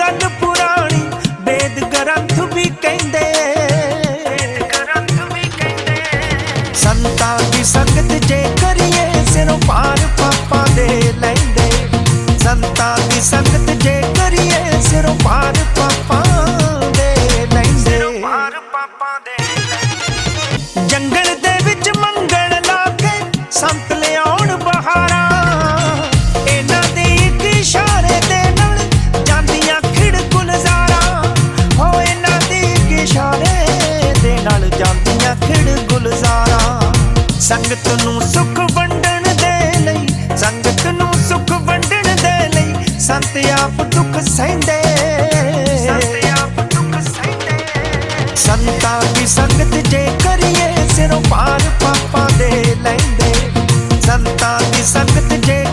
ਗੱਲ ਪੁਰਾਣੀ ਵੇਦ ਗ੍ਰੰਥ ਵੀ ਕਹਿੰਦੇ। ਸੰਤਾਂ ਦੀ ਸੰਗਤ ਜੇ ਕਰੀਏ ਸਿਰੋਂ ਪਾਰ ਪਾਪਾਂ ਦੇ ਲੈਂਦੇ। ਸੰਤਾਂ ਦੀ ਸੰਗਤ ਜੇ ਕਰੀਏ ਸਿਰੋਂ ਪਾਰ ਪਾਪਾਂ ਦੇ ਲੈਂਦੇ। ਜੰਗਲ ਦੇ ਵਿੱਚ ਮੰਗਣ ਲਾ ਸੰਤ ਲਿਆਉਣ ਬਹਾਰਾਂ ਖਿੜ ਗੁਲਜ਼ਾਰਾ। ਸੰਗਤ ਨੂੰ ਸੁਖ ਵੰਡਣ ਦੇ ਲਈ ਸੰਗਤ ਨੂੰ ਸੁਖ ਵੰਡਣ ਦੇ ਲਈ ਸੰਤ ਆਪ ਦੁੱਖ ਸਹਿੰਦੇ। ਦੀ ਸੰਗਤ ਜੇ ਕਰੀਏ ਸਿਰੋਂ ਪਾਰ ਪਾਪਾਂ ਦੇ ਲੈਂਦੇ। ਸੰਤਾਂ ਦੀ ਸੰਗਤ ਜੇ